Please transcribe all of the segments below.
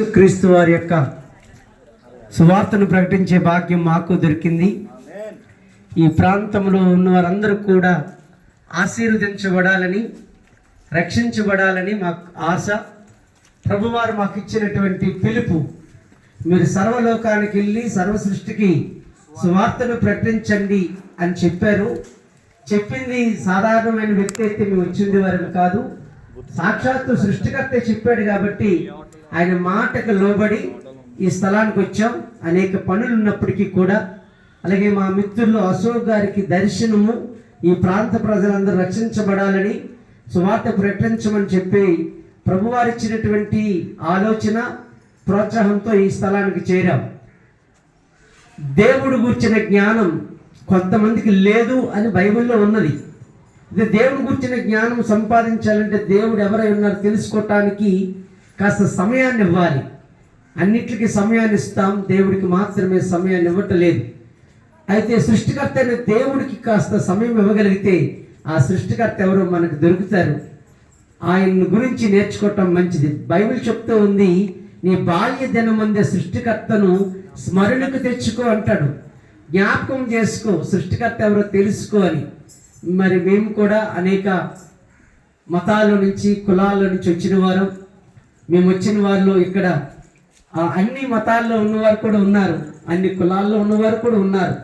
క్రీస్తు వారి యొక్క సువార్తను ప్రకటించే భాగ్యం మాకు దొరికింది. ఈ ప్రాంతంలో ఉన్న వారందరూ కూడా ఆశీర్వదించబడాలని రక్షించబడాలని మాకు ఆశ. ప్రభువారు మాకు ఇచ్చినటువంటి పిలుపు మీరు సర్వలోకానికి వెళ్ళి సర్వ సృష్టికి సువార్తను ప్రకటించండి అని చెప్పారు. చెప్పింది సాధారణమైన వ్యక్తి అయితే మేము వచ్చింది వారిని కాదు. సాక్షాత్తు సృష్టికర్త చెప్పాడు కాబట్టి ఆయన మాటకు లోబడి ఈ స్థలానికి వచ్చాం. అనేక పనులు ఉన్నప్పటికీ కూడా అలాగే మా మిత్రులు అశోక్ గారికి దర్శనము ఈ ప్రాంత ప్రజలందరూ రక్షించబడాలని సువార్త ప్రకటించమని చెప్పి ప్రభువారు ఇచ్చినటువంటి ఆలోచన ప్రోత్సాహంతో ఈ స్థలానికి చేరాం. దేవుడు గుర్చిన జ్ఞానం కొంతమందికి లేదు అని బైబిల్లో ఉన్నది. ఇది దేవుడు గుర్చిన జ్ఞానం సంపాదించాలంటే దేవుడు ఎవరై ఉన్నారో తెలుసుకోవటానికి కాస్త సమయాన్ని ఇవ్వాలి అన్నిటికీ సమయాన్ని ఇస్తాం దేవుడికి మాత్రమే సమయాన్ని ఇవ్వటలేదు అయితే సృష్టికర్త అయిన దేవుడికి కాస్త సమయం ఇవ్వగలిగితే ఆ సృష్టికర్త ఎవరో మనకు దొరుకుతారు. ఆయన గురించి నేర్చుకోవటం మంచిది. బైబిల్ చెప్తూ ఉంది నీ బాల్య దినమందే సృష్టికర్తను స్మరణకు తెచ్చుకో అంటాడు. జ్ఞాపకం చేసుకో సృష్టికర్త ఎవరో తెలుసుకో అని. మరి మేము కూడా అనేక మతాల నుంచి కులాల నుంచి వచ్చిన వారం మేము వచ్చిన వాళ్ళు ఇక్కడ అన్ని మతాల్లో ఉన్నవారు కూడా ఉన్నారు. అన్ని కులాల్లో ఉన్నవారు కూడా ఉన్నారు.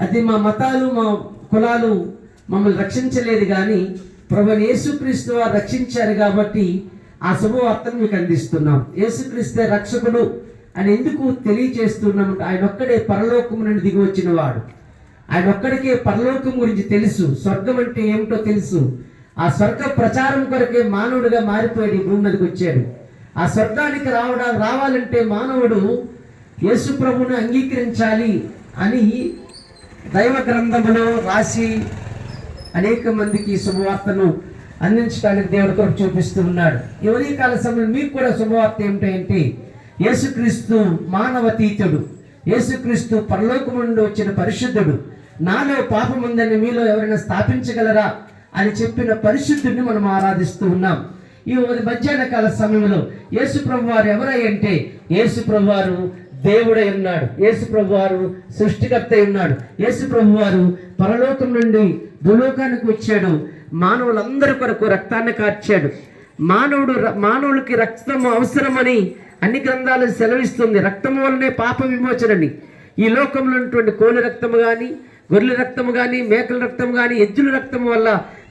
అది మా మతాలు మా కులాలు మమ్మల్ని రక్షించలేదు కానీ ప్రభు యేసుక్రీస్తు వారు రక్షించారు కాబట్టి ఆ శుభవార్తను మీకు అందిస్తున్నాం. యేసుక్రీస్తే రక్షకుడు అని ఎందుకు తెలియచేస్తున్నాం? ఆయన ఒక్కడే పరలోకం నుండి దిగి వచ్చిన వాడు. ఆయన ఒక్కడికే పరలోకం గురించి తెలుసు. స్వర్గం అంటే ఏమిటో తెలుసు. ఆ స్వర్గ ప్రచారం కొరకే మానవుడిగా మారిపోయాడు ఈ భూమి మీదకి వచ్చాడు. ఆ స్వర్గానికి రావడా రావాలంటే మానవుడు యేసు ప్రభుని అంగీకరించాలి అని దైవ గ్రంథములో రాసి అనేక మందికి శుభవార్తను అందించడానికి దేవుడితో కొరకు చూపిస్తూ ఉన్నాడు. ఎవరి కాల సమయంలో మీకు కూడా శుభవార్త ఏమిటంటే యేసుక్రీస్తు మానవతీతుడు. యేసుక్రీస్తు పరలోకం నుండి వచ్చిన పరిశుద్ధుడు. నాలో పాపం ఉందని మీలో ఎవరైనా స్థాపించగలరా? అని చెప్పిన పరిశుద్ధుడిని మనం ఆరాధిస్తూ ఉన్నాం. ఈ మధ్యాహ్న కాల సమయంలో యేసు ప్రభు వారు ఎవరై అంటే యేసు ప్రభు వారు దేవుడై ఉన్నాడు. యేసు ప్రభు వారు సృష్టికర్త ఉన్నాడు. యేసు ప్రభు వారు పరలోకం నుండి భూలోకానికి వచ్చాడు. మానవులందరి కొరకు రక్తాన్ని కార్చాడు. మానవుడు మానవులకి రక్తం అవసరమని అన్ని గ్రంథాలు సెలవిస్తుంది. రక్తం వల్లనే పాప విమోచనని. ఈ లోకంలో ఉన్నటువంటి కోళ్ళ రక్తము కానీ గొర్రెల రక్తము కానీ మేకల రక్తం కానీ ఎద్దుల రక్తం వల్ల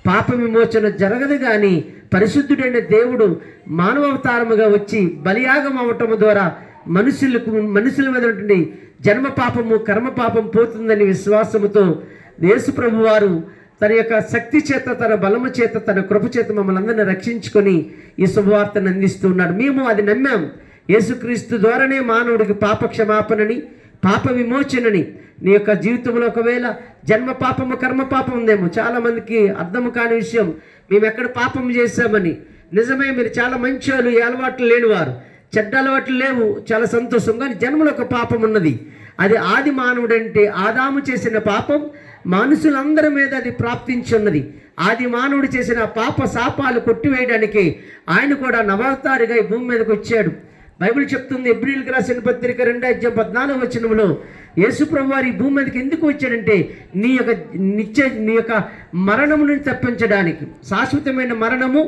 పాప విమోచన జరగదు కానీ పరిశుద్ధుడైన దేవుడు మానవతారముగా వచ్చి బలియాగం అవటము ద్వారా మనుషులకు మనుషుల మీద జన్మ పాపము కర్మ పాపం పోతుందని విశ్వాసముతో యేసు ప్రభు వారు తన యొక్క శక్తి చేత తన బలము చేత తన కృప చేత మమ్మల్ని అందరిని రక్షించుకొని ఈ శుభవార్తను అందిస్తూ ఉన్నాడు. మేము అది నమ్మాం. యేసుక్రీస్తు ద్వారానే మానవుడికి పాప క్షమాపణని పాప విమోచనని నీ యొక్క జీవితంలో ఒకవేళ జన్మ పాపము కర్మ పాపం ఉందేమో చాలా మందికి అర్థం కాని విషయం. మేము ఎక్కడ పాపం చేశామని. నిజమే మీరు చాలా మంచి వాళ్ళు ఏ అలవాట్లు లేనివారు. చెడ్డ అలవాట్లు లేవు చాలా సంతోషం. కానీ జన్మలో ఒక పాపం ఉన్నది. అది ఆది మానవుడంటే ఆదాము చేసిన పాపం మనుషులందరి మీద అది ప్రాప్తించి ఉన్నది. ఆది మానవుడు చేసిన పాప శాపాలు కొట్టివేయడానికి ఆయన కూడా నవతారిగా ఈ భూమి మీదకి వచ్చాడు. బైబిల్ చెప్తుంది ఎబ్రిల్కి రాసిన పత్రిక రెండు అధ్యాయం పద్నాలుగు వచనంలో యేసుప్రభు వారి భూమి మీదకి ఎందుకు వచ్చాడంటే నీ యొక్క నిత్య నీ యొక్క మరణము నుంచి తప్పించడానికి శాశ్వతమైన మరణము